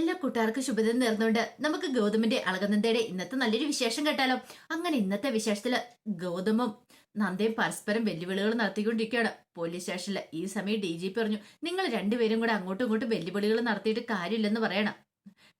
എല്ലാ കൂട്ടുകാർക്കും ശുഭദിനം നേർന്നുകൊണ്ട് നമുക്ക് ഗൗതമിന്റെ അളകനന്ദയുടെ ഇന്നത്തെ നല്ലൊരു വിശേഷം കേട്ടാലോ? അങ്ങനെ ഇന്നത്തെ വിശേഷത്തിൽ ഗൗതമും നന്ദയും പരസ്പരം വെല്ലുവിളികൾ നടത്തിക്കൊണ്ടിരിക്കുകയാണ്. പോലീസ് സ്റ്റേഷനിൽ ഈ സമയം ഡി ജി പറഞ്ഞു നിങ്ങൾ രണ്ടുപേരും കൂടെ അങ്ങോട്ടും ഇങ്ങോട്ടും വെല്ലുവിളികൾ നടത്തിയിട്ട് കാര്യമില്ലെന്ന് പറയണം.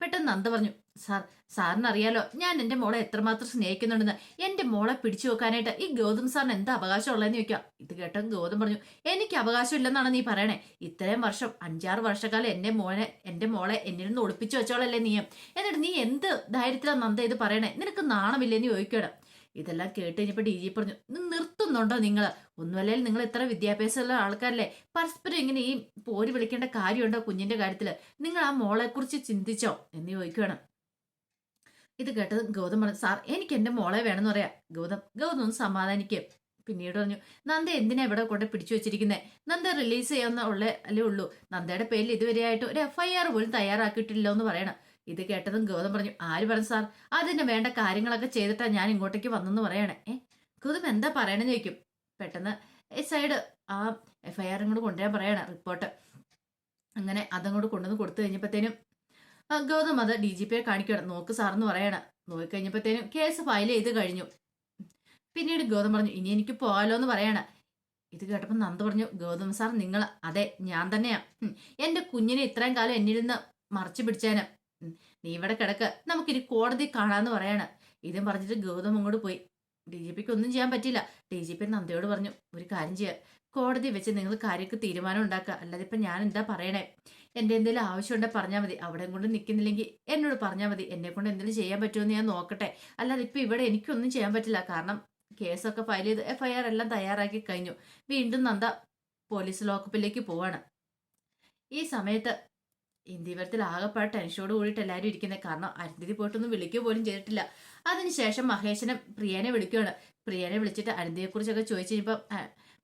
പെട്ടെന്ന് നന്ദ പറഞ്ഞു സാർ സാറിന് അറിയാലോ ഞാൻ എന്റെ മോളെ എത്രമാത്രം സ്നേഹിക്കുന്നുണ്ടെന്ന്. എന്റെ മോളെ പിടിച്ചു വെക്കാനായിട്ട് ഈ ഗൗതം സാറിന് എന്താ അവകാശം ഉള്ളതെന്ന് ചോദിക്കാം. ഇത് കേട്ട ഗൗതം പറഞ്ഞു എനിക്ക് അവകാശം ഇല്ലെന്നാണ് നീ പറയണേ. ഇത്രയും വർഷം അഞ്ചാറ് വർഷക്കാലം എന്റെ മോനെ എന്റെ മോളെ എന്നിൽ നിന്ന് ഒളിപ്പിച്ചു വെച്ചോളല്ലേ നീ എന്നിട്ട് നീ എന്ത് ധൈര്യത്തിലാണ് നന്ദ ഇത് പറയണേ? നിനക്ക് നാണമില്ലെന്ന് ചോദിക്കണം ഇതെല്ലാം കേട്ട് കഴിഞ്ഞപ്പോൾ ഡി ജി പറഞ്ഞു "ഇത് നിർത്തുന്നുണ്ടോ നിങ്ങൾ ഒന്നുമല്ലേ നിങ്ങൾ ഇത്ര വിദ്യാഭ്യാസമുള്ള ആൾക്കാരല്ലേ? പരസ്പരം ഇങ്ങനെ ഈ പോര് വിളിക്കേണ്ട കാര്യമുണ്ടോ കുഞ്ഞിന്റെ കാര്യത്തിൽ നിങ്ങൾ ആ മോളെക്കുറിച്ച് ചിന്തിച്ചോ? എന്ന് ചോദിക്കുകയാണ് ഇത് കേട്ടത് ഗൗതം പറഞ്ഞു സാർ എനിക്ക് എന്റെ മോളെ വേണമെന്ന് പറയാം. ഗൗതം ഗൗതം ഒന്ന് സമാധാനിക്കുക പിന്നീട് പറഞ്ഞു നന്ദ എന്തിനാ ഇവിടെ കൊണ്ട് പിടിച്ചു വെച്ചിരിക്കുന്നത് നന്ദ റിലീസ് ചെയ്യാവുന്ന ഉള്ള അല്ലേ ഉള്ളൂ. നന്ദയുടെ പേരിൽ ഇതുവരെയായിട്ട് ഒരു എഫ് ഐ ആർ പോലും തയ്യാറാക്കിയിട്ടില്ലോ എന്ന് പറയണം. ഇത് കേട്ടതും ഗൗതം പറഞ്ഞു ആര് പറഞ്ഞു സാർ? അതിന് വേണ്ട കാര്യങ്ങളൊക്കെ ചെയ്തിട്ടാ ഞാൻ ഇങ്ങോട്ടേക്ക് വന്നെന്ന് പറയണേ. ഏ ഗൗതം എന്താ പറയണെന്ന് ചോദിക്കും. പെട്ടെന്ന് സൈഡ് ആ എഫ് ഐ ആർ ഇങ്ങോട്ട് കൊണ്ടുവരാൻ പറയണ റിപ്പോർട്ട്. അങ്ങനെ അതങ്ങോട്ട് കൊണ്ടുവന്ന് കൊടുത്തു കഴിഞ്ഞപ്പോഴത്തേനും ഗൗതം അത് ഡി ജി പിയെ കാണിക്കണം നോക്ക് സാറെന്ന് പറയണ. നോക്കി കഴിഞ്ഞപ്പോഴത്തേനും കേസ് ഫയൽ ചെയ്ത് കഴിഞ്ഞു. പിന്നീട് ഗൗതം പറഞ്ഞു ഇനി എനിക്ക് പോകാലോ എന്ന് പറയണ. ഇത് കേട്ടപ്പോൾ നന്ദ പറഞ്ഞു ഗൗതം സാർ നിങ്ങൾ അതെ ഞാൻ തന്നെയാ. എന്റെ കുഞ്ഞിനെ ഇത്രയും കാലം എന്നിൽ നിന്ന് മറച്ചു പിടിച്ചേന്. നീ ഇവിടെ കിടക്ക്. നമുക്കിനി കോടതി കാണാന്ന് പറയാണ്. ഇതും പറഞ്ഞിട്ട് ഗൗതം അങ്ങോട്ട് പോയി. ഡി ജി പിക്ക് ഒന്നും ചെയ്യാൻ പറ്റില്ല ഡി ജി പി നന്ദയോട് പറഞ്ഞു ഒരു കാര്യം ചെയ്യുക കോടതി വെച്ച് നിങ്ങൾ കാര്യക്ക് തീരുമാനം ഉണ്ടാക്കുക. അല്ലാതെ ഇപ്പം ഞാൻ എന്താ പറയണേ? എന്റെ എന്തെങ്കിലും ആവശ്യമുണ്ടെങ്കിൽ പറഞ്ഞാൽ മതി. അവിടെ കൊണ്ട് നിൽക്കുന്നില്ലെങ്കിൽ എന്നോട് പറഞ്ഞാൽ മതി. എന്നെ കൊണ്ട് എന്തെങ്കിലും ചെയ്യാൻ പറ്റുമെന്ന് ഞാൻ നോക്കട്ടെ. അല്ലാതെ ഇപ്പം ഇവിടെ എനിക്കൊന്നും ചെയ്യാൻ പറ്റില്ല. കാരണം കേസൊക്കെ ഫയൽ ചെയ്ത് എഫ് ഐ ആർ എല്ലാം തയ്യാറാക്കി കഴിഞ്ഞു. വീണ്ടും നന്ദ പോലീസ് ലോക്കപ്പിലേക്ക് പോവാണ്. ഈ സമയത്ത് ഇന്ത്യവരത്തിൽ ആകെപ്പാട് ടെൻഷനോട് കൂടിയിട്ട് എല്ലാവരും ഇരിക്കുന്നത് കാരണം അരുന്ധതി പോയിട്ടൊന്നും വിളിക്കുക പോലും ചെയ്തിട്ടില്ല. അതിനുശേഷം മഹേശനെ പ്രിയനെ വിളിക്കുകയാണ് പ്രിയനെ വിളിച്ചിട്ട് അരുന്തിയെക്കുറിച്ചൊക്കെ ചോദിച്ചു കഴിഞ്ഞപ്പം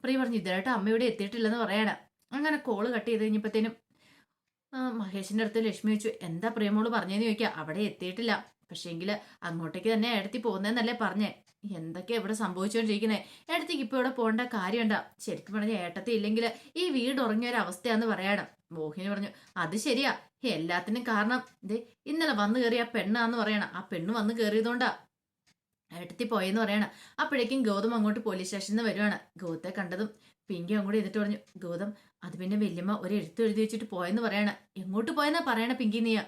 പ്രിയ പറഞ്ഞു ഇതായിട്ട് അമ്മ ഇവിടെ എത്തിയിട്ടില്ലെന്ന് പറയണം. അങ്ങനെ കോൾ കട്ട് ചെയ്ത് കഴിഞ്ഞപ്പോഴത്തേനും മഹേഷിന്റെ അടുത്ത് ലക്ഷ്മി ചോദിച്ചു എന്താ പ്രിയമോൾ പറഞ്ഞതെന്ന് ചോദിക്കുക അവിടെ എത്തിയിട്ടില്ല. പക്ഷേങ്കിൽ അങ്ങോട്ടേക്ക് തന്നെ എടുത്തി പോകുന്നതെന്നല്ലേ പറഞ്ഞേ. എന്തൊക്കെ ഇവിടെ സംഭവിച്ചുകൊണ്ടിരിക്കുന്നത് ഏട്ടത്തിക്ക് ഇപ്പോൾ ഇവിടെ പോകേണ്ട കാര്യമുണ്ടാ. ശരിക്കും പറഞ്ഞാൽ ഏട്ടത്തി ഇല്ലെങ്കിൽ ഈ വീട് ഉറങ്ങിയ ഒരു അവസ്ഥയാന്ന് പറയണം. മോഹിനി പറഞ്ഞു അത് ശരിയാ. എല്ലാത്തിനും കാരണം ദേ ഇന്നലെ വന്നു കയറിയ പെണ്ണാന്ന് പറയണ. ആ പെണ്ണ് വന്ന് കയറിയതുകൊണ്ടാ ഇരട്ടത്തി പോയെന്ന് പറയണ. അപ്പോഴേക്കും ഗൗതം അങ്ങോട്ട് പോലീസ് സ്റ്റേഷനിൽ നിന്ന് വരുവാണ്. ഗൗതത്തെ കണ്ടതും പിങ്കി അങ്ങോട്ട് എന്നിട്ട് പറഞ്ഞു ഗൗതം അത് പിന്നെ വല്യമ്മ ഒരു എഴുത്ത് എഴുതി വെച്ചിട്ട് പോയെന്ന് പറയണ. എങ്ങോട്ട് പോയെന്നാ പറയണ പിങ്കി നീയ?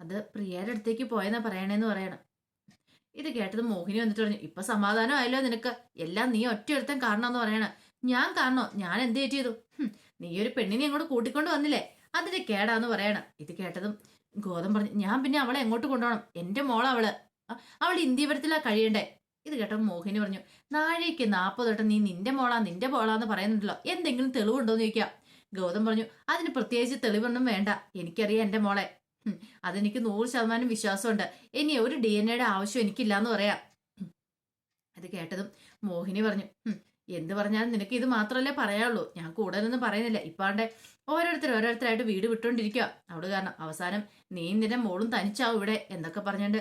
അത് പ്രിയയുടെ അടുത്തേക്ക് പോയെന്നാ പറയണേന്ന് പറയണം. ഇത് കേട്ടത് മോഹിനി വന്നിട്ട് പറഞ്ഞു ഇപ്പൊ സമാധാനം ആയല്ലോ നിനക്ക്. എല്ലാം നീ ഒറ്റ ഒരുത്തൻ കാരണമെന്ന് പറയണ. ഞാൻ കാരണോ? ഞാൻ എന്ത് ചെയ്തു? നീ ഒരു പെണ്ണിനെ അങ്ങോട്ട് കൂട്ടിക്കൊണ്ട് വന്നില്ലേ? അതിന്റെ കേടാന്ന് പറയണം. ഇത് കേട്ടതും ഗോതം പറഞ്ഞു ഞാൻ പിന്നെ അവളെ എങ്ങോട്ട് കൊണ്ടുപോകണം? എന്റെ മോൾ അവൾ. അവൾ ഇന്ത്യപുരത്തിലാ കഴിയണ്ടേ? ഇത് കേട്ടപ്പോൾ മോഹിനി പറഞ്ഞു നാഴേക്ക് നാൽപ്പത് തൊട്ട് നീ നിന്റെ മോളാ നിന്റെ മോളാന്ന് പറയുന്നുണ്ടല്ലോ. എന്തെങ്കിലും തെളിവുണ്ടോ തെളിവുണ്ടോന്ന് ചോദിക്കാം. ഗൗതം പറഞ്ഞു അതിന് പ്രത്യേകിച്ച് തെളിവൊന്നും വേണ്ട. എനിക്കറിയാം എന്റെ മോളെ. അതെനിക്ക് നൂറ് ശതമാനം വിശ്വാസമുണ്ട്. ഇനി ഒരു ഡി എൻ എയുടെ ആവശ്യം എനിക്കില്ലാന്ന് പറയാം. അത് കേട്ടതും മോഹിനി പറഞ്ഞു "ഹും, എന്ത് പറഞ്ഞാലും നിനക്ക് ഇത് മാത്രമല്ലേ പറയാനുള്ളൂ. ഞാൻ കൂടുതലൊന്നും പറയുന്നില്ല. ഇപ്പാണ്ടെ ഓരോരുത്തർ ഓരോരുത്തരായിട്ട് വീട് വിട്ടുകൊണ്ടിരിക്കുക അവിടെ കാരണം അവസാനം നീ നിന്റെ മോളും തനിച്ചാവും ഇവിടെ എന്നൊക്കെ പറഞ്ഞുകൊണ്ട്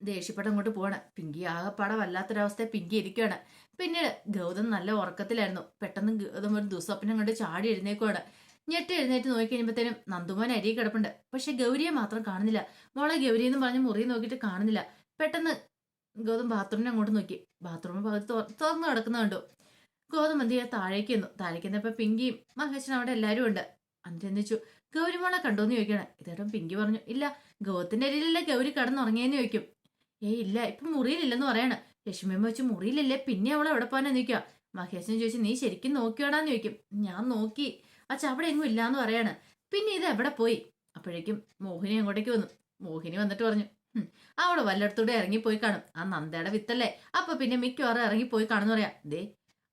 ദേഷ്യപ്പെട്ട് അങ്ങോട്ട് പോവാണ്. പിങ്കി ആകെപ്പാടെ വല്ലാത്തൊരവസ്ഥ പിങ്കി ഇരിക്കുകയാണ് പിന്നീട് ഗൗതം നല്ല ഉറക്കത്തിലായിരുന്നു. പെട്ടെന്ന് ഗൗതം ഒരു ദുസ്വപ്നം കൊണ്ട് ചാടി എഴുന്നേക്കുവാണ്. ഞെട്ടി എഴുന്നേറ്റ് നോക്കി കഴിയുമ്പോഴത്തേനും നന്ദുമോൻ അരി കിടപ്പുണ്ട്. പക്ഷെ ഗൗരിയെ മാത്രം കാണുന്നില്ല. മോളെ ഗൗരി എന്ന് പറഞ്ഞ് മുറി നോക്കിയിട്ട് കാണുന്നില്ല. പെട്ടെന്ന് ഗൗതം ബാത്റൂമിനെ അങ്ങോട്ട് നോക്കി. ബാത്റൂമിൽ പകുതി തുറ- തുറന്നു കിടക്കുന്ന കണ്ടു. ഗൗതം എന്ത് ചെയ്യാ? താഴേക്ക് എന്നു താഴേക്ക് വന്നപ്പോ പിങ്കിയും മഹേശനും അവിടെ എല്ലാവരും ഉണ്ട്. എന്നിട്ട് എന്തിച്ചു ഗൗരി മോളെ കണ്ടോന്ന് ചോദിക്കണം ഇതേട്ടം പിങ്കി പറഞ്ഞു ഇല്ല ഗൗതത്തിന്റെ അരിയിലല്ല ഗൗരി കടന്നുറങ്ങിയെന്ന് ചോദിക്കും. ഏയ് ഇല്ല ഇപ്പൊ മുറിയിലില്ലെന്ന് പറയണ. ലക്ഷ്മിയമ്മ വെച്ച് മുറിയിലില്ലേ? പിന്നെ അവൾ എവിടെ പോകാനാ നോക്കുക മഹേശൻ ചോദിച്ചു നീ ശരിക്കും നോക്കിയോടാന്ന് ചോദിക്കും. ഞാൻ നോക്കി. അച്ഛ അവിടെ എങ്ങും ഇല്ലാന്ന് പറയാണ്. പിന്നെ ഇത് എവിടെ പോയി? അപ്പോഴേക്കും മോഹിനി അങ്ങോട്ടേക്ക് വന്നു. മോഹിനി വന്നിട്ട് പറഞ്ഞു "ഹും, വല്ലടത്തൂടെ വല്ലയിടത്തൂടെ ഇറങ്ങിപ്പോയി കാണും. ആ നന്ദയുടെ വിത്തല്ലേ? അപ്പൊ പിന്നെ മിക്കവാറും ഇറങ്ങിപ്പോയി കാണുന്നു പറയാ. ദേ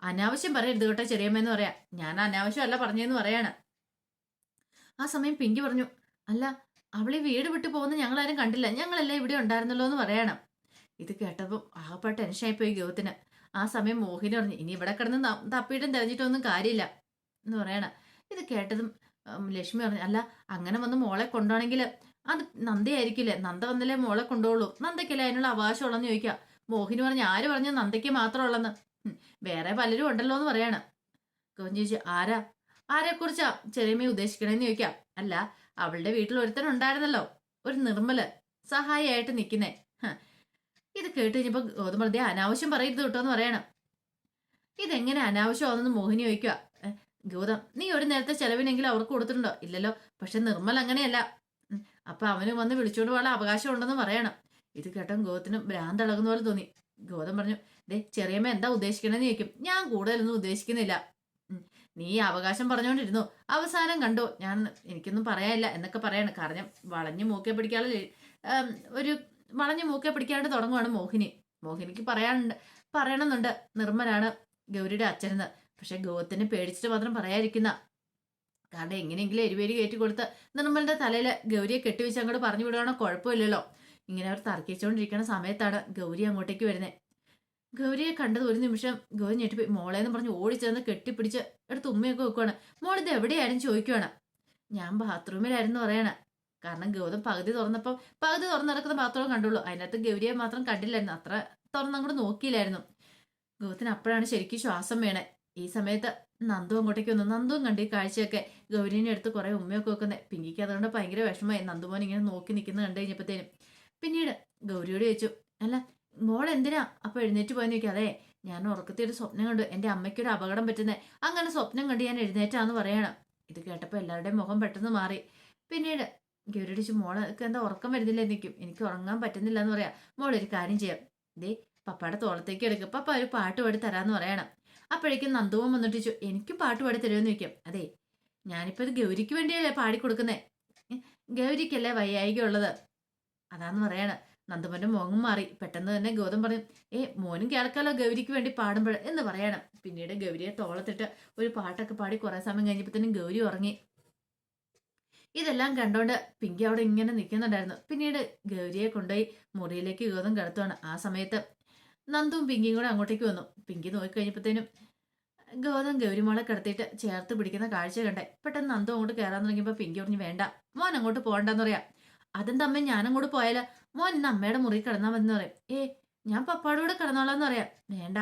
അനാവശ്യം പറയരുത് കേട്ടോ ചെറിയമ്മയെന്ന് പറയാ. ഞാൻ അനാവശ്യമല്ല പറഞ്ഞതെന്ന് പറയാണ്. ആ സമയം പിങ്കി പറഞ്ഞു അല്ല അവളീ വീട് വിട്ടു പോകുന്ന ഞങ്ങളാരും കണ്ടില്ല. ഞങ്ങളെല്ലാം ഇവിടെ ഉണ്ടായിരുന്നല്ലോ എന്ന് പറയണം. ഇത് കേട്ടപ്പോൾ ആകപ്പാട് ടെൻഷനായി പോയി ഗൗത്തിന് ആ സമയം മോഹിനി പറഞ്ഞു ഇനി ഇവിടെ കിടന്ന് തപ്പിയിട്ടും തെരഞ്ഞിട്ടൊന്നും കാര്യമില്ല എന്ന് പറയണം. ഇത് കേട്ടതും ലക്ഷ്മി പറഞ്ഞു അല്ല അങ്ങനെ വന്ന് മോളെ കൊണ്ടുപോകണമെങ്കിൽ അത് നന്ദയായിരിക്കില്ലേ? നന്ദ വന്നല്ലേ മോളെ കൊണ്ടുപോളൂ നന്ദയ്ക്കല്ലേ അതിനുള്ള അവകാശമുള്ളെന്ന് ചോദിക്കുക മോഹിനി പറഞ്ഞു ആര് പറഞ്ഞു നന്ദയ്ക്ക് മാത്രം ഉള്ളെന്ന്? വേറെ പലരും ഉണ്ടല്ലോ എന്ന് പറയാണ്. ഗവൻ ചോദിച്ചു ആരാ? ആരെക്കുറിച്ചാ ചെറിയമ്മയെ ഉദ്ദേശിക്കണേന്ന് ചോദിക്കാം. അല്ല അവളുടെ വീട്ടിൽ ഒരുത്തൻ ഉണ്ടായിരുന്നല്ലോ. ഒരു നിർമ്മൽ. സഹായിയായിട്ട് നിൽക്കുന്നേ ഇത് കേട്ട് കഴിഞ്ഞപ്പോ ഗൗതം അനാവശ്യം പറയരുത് കേട്ടോ എന്ന് പറയണം. ഇതെങ്ങനെ അനാവശ്യമാണെന്ന് മോഹിനി ചോദിക്കുക "ഏ, ഗൗതം നീ ഒരു നേരത്തെ ചെലവിനെങ്കിലും അവർക്ക് കൊടുത്തിട്ടുണ്ടോ? ഇല്ലല്ലോ. പക്ഷെ നിർമ്മൽ അങ്ങനെയല്ല. അപ്പൊ അവന് വന്ന് വിളിച്ചുകൊണ്ട് പോകാൻ അവകാശം ഉണ്ടെന്ന് പറയണം. ഇത് കേട്ടോ ഗോതത്തിന് ഭ്രാന്ത് ഇളകുന്ന പോലെ തോന്നി. ഗോതം പറഞ്ഞു ദേ ചെറിയമ്മ എന്താ ഉദ്ദേശിക്കണമെന്ന് ചോദിക്കും. ഞാൻ കൂടുതലൊന്നും ഉദ്ദേശിക്കുന്നില്ല. നീ അവകാശം പറഞ്ഞുകൊണ്ടിരുന്നു അവസാനം കണ്ടു? ഞാൻ എനിക്കൊന്നും പറയാനില്ല എന്നൊക്കെ പറയാണ്. കാരണം വളഞ്ഞു മൂക്കെ പിടിക്കാതെ ഒരു വളഞ്ഞു മൂക്കെ പിടിക്കാണ്ട് തുടങ്ങുവാണ് മോഹിനി. മോഹിനിക്ക് പറയാനുണ്ട് പറയണമെന്നുണ്ട്. നിർമ്മലാണ് ഗൗരിയുടെ അച്ഛനെന്ന്. പക്ഷെ ഗോവത്തിനെ പേടിച്ചിട്ട് മാത്രം പറയാതിരിക്കുന്ന കാരണം എങ്ങനെയെങ്കിലും എരിവേരി കയറ്റി കൊടുത്ത് നിർമ്മലിന്റെ തലയിൽ ഗൗരിയെ കെട്ടിവെച്ച് അങ്ങോട്ട് പറഞ്ഞു വിടുകയാണോ കുഴപ്പമില്ലല്ലോ. ഇങ്ങനെ അവർ തർക്കിച്ചുകൊണ്ടിരിക്കുന്ന സമയത്താണ് ഗൗരി അങ്ങോട്ടേക്ക് വരുന്നത് ഗൗരിയെ കണ്ടത് ഒരു നിമിഷം ഗൗരി ഞെട്ടിപ്പോയി. മോളേന്ന് പറഞ്ഞ് ഓടിച്ചെന്ന് കെട്ടിപ്പിടിച്ച് എടുത്ത് ഉമ്മയൊക്കെ വെക്കുവാണ്. മോളിത് എവിടെയായിരുന്നു ചോദിക്കുവാണ്. ഞാൻ ബാത്റൂമിലായിരുന്നു പറയണ. കാരണം ഗൗതം പകുതി തുറന്നപ്പം പകുതി തുറന്നിടക്കുന്ന ബാത്റൂം കണ്ടുള്ളൂ. അതിനകത്ത് ഗൗരിയെ മാത്രം കണ്ടില്ലായിരുന്നു. അത്ര തുറന്നങ്ങോട്ട് നോക്കിയില്ലായിരുന്നു. ഗൗതത്തിന് അപ്പോഴാണ് ശരിക്കും ശ്വാസം വേണേ. ഈ സമയത്ത് നന്ദു അങ്ങോട്ടേക്ക് വന്നു. നന്ദുവും കണ്ടു ഈ കാഴ്ചയൊക്കെ ഗൗരീനെ അടുത്ത് കുറെ ഉമ്മയൊക്കെ വെക്കുന്നത് പിങ്കിക്ക് അതുകൊണ്ട് ഭയങ്കര വിഷമമായി. നന്ദുമോൻ ഇങ്ങനെ നോക്കി നിൽക്കുന്നത് കണ്ടു കഴിഞ്ഞപ്പോഴത്തേനും പിന്നീട് ഗൗരിയോട് ചോദിച്ചു അല്ല മോൾ എന്തിനാ അപ്പൊ എഴുന്നേറ്റ് പോയെന്ന് ചോദിക്കും അതെ ഞാൻ ഉറക്കത്തിൽ ഒരു സ്വപ്നം കണ്ടു. എന്റെ അമ്മയ്ക്കൊരു അപകടം പറ്റുന്നത് അങ്ങനെ സ്വപ്നം കണ്ട് ഞാൻ എഴുന്നേറ്റാന്ന് പറയണം. ഇത് കേട്ടപ്പോൾ എല്ലാവരുടെയും മുഖം പെട്ടെന്ന് മാറി. പിന്നീട് ഗൗരിയോട് ചോദിച്ചു മോൾക്ക് എന്താ ഉറക്കം വരുന്നില്ല? നിൽക്കും എനിക്ക് ഉറങ്ങാൻ പറ്റുന്നില്ല എന്ന് പറയാം. മോൾ ഒരു കാര്യം ചെയ്യാം. ദേ പപ്പയുടെ തോളത്തേക്ക് എടുക്കും. പപ്പ ഒരു പാട്ട് പാടി തരാമെന്ന് പറയണം. അപ്പോഴേക്കും നന്ദുവും വന്നിട്ട് ചോദിച്ചു എനിക്ക് പാട്ട് പാടി തരുമെന്ന് ചോദിക്കും. അതെ ഞാനിപ്പോൾ ഇത് ഗൗരിക്ക് വേണ്ടിയല്ലേ പാടിക്കൊടുക്കുന്നത് ഗൗരിക്കല്ലേ വയ്യായിക ഉള്ളത് അതാന്ന് പറയണ. നന്ദുമന്റെ മോങ്ങും മാറി. പെട്ടെന്ന് തന്നെ ഗൗതം പറഞ്ഞു ഏ മോനും കേൾക്കാലോ ഗൗരിക്ക് വേണ്ടി പാടുമ്പോൾ എന്ന് പറയണം. പിന്നീട് ഗൗരിയെ തോളത്തിട്ട് ഒരു പാട്ടൊക്കെ പാടി കുറേ സമയം കഴിഞ്ഞപ്പോൾ തന്നെ ഗൗരി ഉറങ്ങി. ഇതെല്ലാം കണ്ടോണ്ട് പിങ്കി അവിടെ ഇങ്ങനെ നിൽക്കുന്നുണ്ടായിരുന്നു പിന്നീട് ഗൗരിയെ കൊണ്ടുപോയി മുറിയിലേക്ക് ഗൗതം കിടത്തുവാണ്. ആ സമയത്ത് നന്ദുവും പിങ്കിയും കൂടെ അങ്ങോട്ടേക്ക് വന്നു. പിങ്കി നോക്കിക്കഴിഞ്ഞപ്പോഴത്തേനും ഗൗതം ഗൗരിമോളെ കിടത്തിയിട്ട് ചേർത്ത് പിടിക്കുന്ന കാഴ്ച കണ്ടേ. പെട്ടെന്ന് നന്ദു അങ്ങോട്ട് കയറാൻ തുടങ്ങിയപ്പോൾ പിങ്കി പറഞ്ഞു വേണ്ട മോൻ അങ്ങോട്ട് പോകണ്ടെന്ന് പറയാം. അതെന്താ അമ്മ ഞാൻ അങ്ങോട്ട് പോയാലോ? മോൻ ഇന്ന് അമ്മയുടെ മുറി കിടന്നാൽ മതി എന്ന് പറയാം. ഏ ഞാൻ പപ്പാടെ കൂടെ കിടന്നോളാന്ന് പറയാം. വേണ്ട.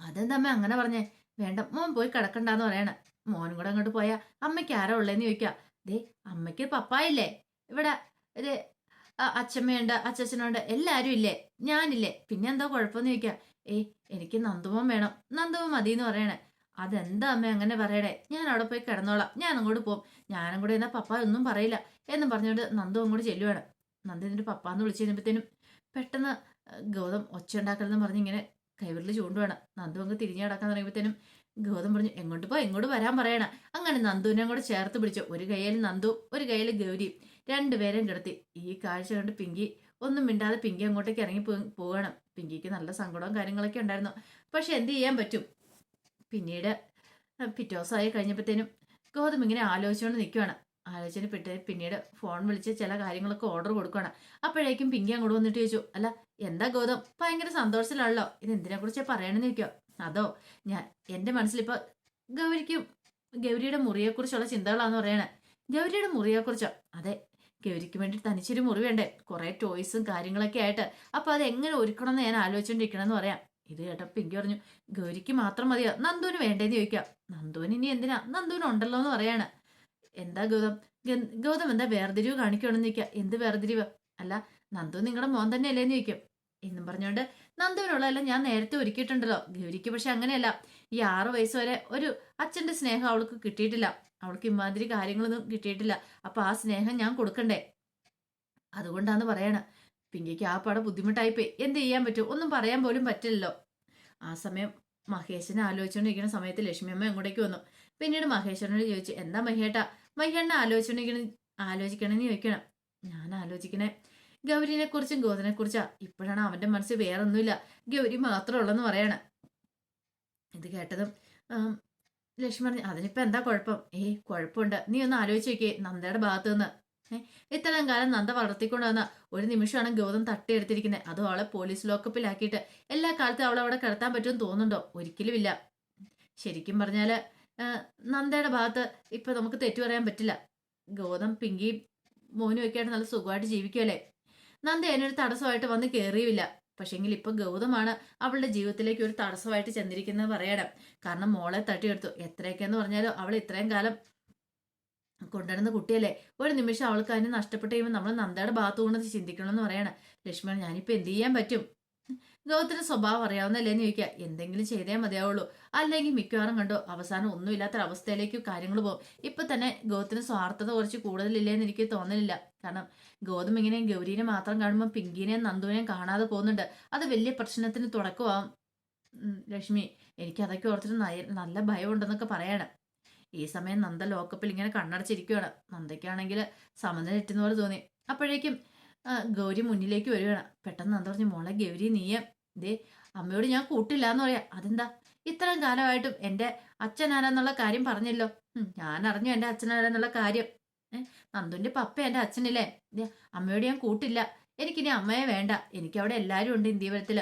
അതെന്താ അമ്മ അങ്ങനെ പറഞ്ഞേ? വേണ്ട മോൻ പോയി കിടക്കണ്ടെന്ന് പറയണ. മോനും കൂടെ അങ്ങോട്ട് പോയാ അമ്മയ്ക്ക് ആരാ ഉള്ളേന്ന് ചോദിക്കാം. ദേ അമ്മയ്ക്ക് പപ്പായില്ലേ? ഇവിടെ ഇത് അച്ഛമ്മയുണ്ട് അച്ഛച്ചനുണ്ട് എല്ലാരും ഇല്ലേ? ഞാനില്ലേ? പിന്നെ എന്താ കുഴപ്പമെന്ന് ചോദിക്കാം. ഏയ് എനിക്ക് നന്ദുമം വേണം. നന്ദുമം മതി എന്ന് പറയണേ. അതെന്താ അമ്മ അങ്ങനെ പറയണേ? ഞാൻ അവിടെ പോയി കിടന്നോളാം. ഞാൻ അങ്ങോട്ട് പോകും ഞാനും കൂടെ എന്നാ പപ്പ ഒന്നും പറയില്ല എന്നും പറഞ്ഞുകൊണ്ട് നന്ദു അങ്ങോട്ട് ചെല്ലുവാണ്. നന്ദി എന്നിട്ട് പപ്പാന്ന് വിളിച്ചു കഴിഞ്ഞപ്പോഴത്തേനും പെട്ടെന്ന് ഗൗതം ഒച്ച ഉണ്ടാക്കലെന്ന് പറഞ്ഞ് ഇങ്ങനെ കൈവിരൽ ചൂണ്ടുവാണ്. നന്ദു അങ്ങ് തിരിഞ്ഞു കിടക്കാൻ തുടങ്ങിയപ്പോഴത്തേനും ഗൗതം പറഞ്ഞു എങ്ങോട്ട് പോ എങ്ങോട്ട് വരാൻ പറയണ. അങ്ങനെ നന്ദുവിനെ കൂടെ ചേർത്ത് പിടിച്ചു. ഒരു കയ്യിൽ നന്ദു ഒരു കയ്യിൽ ഗൗരി. രണ്ടുപേരെയും കിടത്തി ഈ കാഴ്ച കണ്ട് പിങ്കി ഒന്നും മിണ്ടാതെ പിങ്കി അങ്ങോട്ടേക്ക് ഇറങ്ങി പോ- പോവാണ് പിങ്കിക്ക് നല്ല സങ്കടവും കാര്യങ്ങളൊക്കെ ഉണ്ടായിരുന്നു. പക്ഷെ എന്ത് ചെയ്യാൻ പറ്റും? പിന്നീട് പിറ്റോസായി കഴിഞ്ഞപ്പോഴത്തേനും ഗൗതം ഇങ്ങനെ ആലോചിച്ചുകൊണ്ട് നിൽക്കുകയാണ് ആലോചന പെട്ട് പിന്നീട് ഫോൺ വിളിച്ച് ചില കാര്യങ്ങളൊക്കെ ഓർഡർ കൊടുക്കുകയാണ് അപ്പോഴേക്കും പിങ്കി അങ്ങോട്ട് വന്നിട്ട് ചോദിച്ചു അല്ല എന്താ ഗൗതം ഭയങ്കര സന്തോഷത്തിലാണല്ലോ. ഇത് എന്തിനെ കുറിച്ച് പറയണമെന്ന് ചോദിക്കോ അതോ ഞാൻ എന്റെ മനസ്സിലിപ്പോൾ ഗൗരിക്കും ഗൗരിയുടെ മുറിയെക്കുറിച്ചുള്ള ചിന്തകളാണെന്ന് പറയണേ. ഗൗരിയുടെ മുറിയെക്കുറിച്ചോ? അതെ ഗൗരിക്ക് വേണ്ടി തനിച്ചൊരു മുറി വേണ്ടേ? കുറെ ടോയ്സും കാര്യങ്ങളൊക്കെ ആയിട്ട്. അപ്പൊ അത് എങ്ങനെ ഒരുക്കണം എന്ന് ഞാൻ ആലോചിച്ചോണ്ടിരിക്കണമെന്ന് പറയാം. ഇത് കേട്ടോ പിങ്കി പറഞ്ഞു ഗൗരിക്ക് മാത്രം മതിയോ? നന്ദുവിന് വേണ്ടേന്ന് ചോദിക്കാം. നന്ദുവിന് ഇനി എന്തിനാ? നന്ദുവിന് ഉണ്ടല്ലോ എന്ന് പറയാണ്. എന്താ ഗൗതം? ഗൗതം എന്താ വേർതിരിവ് കാണിക്കണമെന്ന് ചോദിക്കാം? എന്ത് വേർതിരിവ്? അല്ല നന്ദു നിങ്ങളുടെ മോൻ തന്നെ അല്ലേന്ന് ചോദിക്കും. എന്നും പറഞ്ഞുകൊണ്ട് നന്ദുവിനുള്ളതെല്ലാം ഞാൻ നേരത്തെ ഒരുക്കിയിട്ടുണ്ടല്ലോ. ഗൗരിക്ക് പക്ഷെ അങ്ങനെയല്ല. ഈ ആറു വയസ്സ് വരെ ഒരു അച്ഛന്റെ സ്നേഹം അവൾക്ക് കിട്ടിയിട്ടില്ല. അവൾക്ക് ഇമാതിരി കാര്യങ്ങളൊന്നും കിട്ടിയിട്ടില്ല. അപ്പൊ ആ സ്നേഹം ഞാൻ കൊടുക്കണ്ടേ? അതുകൊണ്ടാന്ന് പറയണ. പിങ്കിക്ക് ആ പാടെ ബുദ്ധിമുട്ടായിപ്പോയി. എന്ത് ചെയ്യാൻ പറ്റും? ഒന്നും പറയാൻ പോലും പറ്റില്ലല്ലോ. ആ സമയം മഹേശനെ ആലോചിച്ചുകൊണ്ടിരിക്കുന്ന സമയത്ത് ലക്ഷ്മി അമ്മ അങ്ങോട്ടേക്ക് വന്നു. പിന്നീട് മഹേശ്വരനോട് ചോദിച്ചു എന്താ മഹേട്ട? മഹേണ്ണ ആലോചിച്ചുകൊണ്ടിരിക്കണ ആലോചിക്കണമെന്ന് ചോദിക്കണം. ഞാൻ ആലോചിക്കണേ ഗൗരിനെ കുറിച്ചും ഗോതനെ കുറിച്ചാ ഇപ്പോഴാണ് അവന്റെ മനസ്സിൽ വേറൊന്നുമില്ല. ഗൗരി മാത്രമേ ഉള്ളെന്ന് പറയണ. ഇത് കേട്ടതും ലക്ഷ്മി പറഞ്ഞു അതിനിപ്പോ എന്താ കുഴപ്പം? ഏയ് കുഴപ്പമുണ്ട്. നീ ഒന്ന് ആലോചിച്ച് നോക്കിയേ നന്ദയുടെ ഭാഗത്തു നിന്ന് ഇത്രയും കാലം നന്ദ വളർത്തിക്കൊണ്ട് വന്ന ഒരു നിമിഷമാണ് ഗൗതം തട്ടിയെടുത്തിരിക്കുന്നത് അതും അവളെ പോലീസ് ലോക്കപ്പിലാക്കിയിട്ട് എല്ലാ കാലത്തും അവളെ അവിടെ കിടത്താൻ പറ്റുമെന്ന് തോന്നുന്നുണ്ടോ? ഒരിക്കലുമില്ല ശരിക്കും പറഞ്ഞാൽ നന്ദയുടെ ഭാഗത്ത് ഇപ്പൊ നമുക്ക് തെറ്റു പറയാൻ പറ്റില്ല. ഗൗതം പിങ്കിയും മോനും ഒക്കെ നല്ല സുഖമായിട്ട് ജീവിക്കുമല്ലേ നന്ദ എന്നൊരു തടസ്സമായിട്ട് വന്ന് കയറിയുമില്ല പക്ഷെങ്കിൽ ഇപ്പൊ ഗൗതമാണ് അവളുടെ ജീവിതത്തിലേക്ക് ഒരു തടസ്സമായിട്ട് ചെന്നിരിക്കുന്നത് പറയണം. കാരണം മോളെ തട്ടിയെടുത്തു. എത്രയൊക്കെയെന്ന് പറഞ്ഞാലും അവൾ ഇത്രയും കാലം കൊണ്ടുവരുന്ന കുട്ടിയല്ലേ? ഒരു നിമിഷം അവൾക്ക് അതിനെ നഷ്ടപ്പെട്ട് കഴിയുമ്പോൾ നമ്മൾ നന്ദയുടെ ഭാഗത്തു കൊണ്ടത് ചിന്തിക്കണമെന്ന് പറയണം. ലക്ഷ്മൺ ഞാനിപ്പോൾ എന്ത് ചെയ്യാൻ പറ്റും? ഗൗതത്തിന് സ്വഭാവം അറിയാവുന്നല്ലേന്ന് ചോദിക്കുക. എന്തെങ്കിലും ചെയ്തേ മതിയാവുള്ളൂ. അല്ലെങ്കിൽ മിക്കവാറും കണ്ടോ അവസാനം ഒന്നുമില്ലാത്തൊരവസ്ഥയിലേക്ക് കാര്യങ്ങൾ പോകും. ഇപ്പൊ തന്നെ ഗൗതത്തിന് സ്വാർത്ഥത കുറച്ച് കൂടുതലില്ലേന്ന് എനിക്ക് തോന്നലില്ല. കാരണം ഗൗതം ഇങ്ങനെ ഗൗരീനെ മാത്രം കാണുമ്പോൾ പിങ്കിനെയും നന്ദുവിനെയും കാണാതെ പോകുന്നുണ്ട്. അത് വലിയ പ്രശ്നത്തിന് തുടക്കമാവും. ലക്ഷ്മി എനിക്ക് അതൊക്കെ ഓർത്തിട്ട് നല്ല ഭയമുണ്ടെന്നൊക്കെ പറയാണ്. ഈ സമയം നന്ദ ലോക്കപ്പിൽ ഇങ്ങനെ കണ്ണടച്ചിരിക്കുകയാണ് നന്ദയ്ക്കാണെങ്കിൽ സമനില പോലെ തോന്നി. അപ്പോഴേക്കും ഗൗരി മുന്നിലേക്ക് വരികയാണ്. പെട്ടെന്ന് എന്താ പറഞ്ഞു മോളെ ഗൗരി നീയ ദേ അമ്മയോട് ഞാൻ കൂട്ടില്ല എന്ന് പറയാം. അതെന്താ? ഇത്രയും കാലമായിട്ടും എന്റെ അച്ഛൻ ആരാന്നുള്ള കാര്യം പറഞ്ഞല്ലോ. ഞാൻ അറിഞ്ഞു എന്റെ അച്ഛൻ കാര്യം. ഏഹ് നന്ദുന്റെ പപ്പ എന്റെ അച്ഛനില്ലേ? അമ്മയോട് ഞാൻ കൂട്ടില്ല. എനിക്കിനി അമ്മയെ വേണ്ട. എനിക്കവിടെ എല്ലാവരും ഉണ്ട് ഇന്ത്യവരത്തിൽ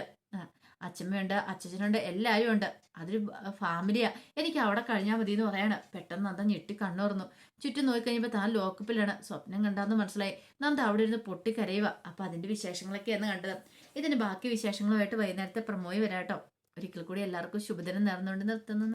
അച്ഛമ്മയുണ്ട് അച്ഛനുണ്ട് എല്ലാവരും ഉണ്ട് അതൊരു ഫാമിലിയാ. എനിക്ക് അവിടെ കഴിഞ്ഞാൽ മതി എന്ന് പറയാണ്. പെട്ടെന്ന് നന്ദ ഞെട്ടി കണ്ണുറന്നു. ചുറ്റും നോക്കിക്കഴിഞ്ഞപ്പോൾ താൻ ലോക്കപ്പിലാണ്. സ്വപ്നം കണ്ടാന്ന് മനസ്സിലായി. നന്ദ അവിടെ ഇരുന്ന് പൊട്ടിക്കരയുക അപ്പൊ അതിന്റെ വിശേഷങ്ങളൊക്കെയാണ് കണ്ടത്. ഇതിന് ബാക്കി വിശേഷങ്ങളുമായിട്ട് വൈകുന്നേരത്തെ പ്രമോയി വരാട്ടോ. ഒരിക്കൽ കൂടി എല്ലാവർക്കും ശുഭദിനം നേർന്നുകൊണ്ട് നിർത്തുന്നു.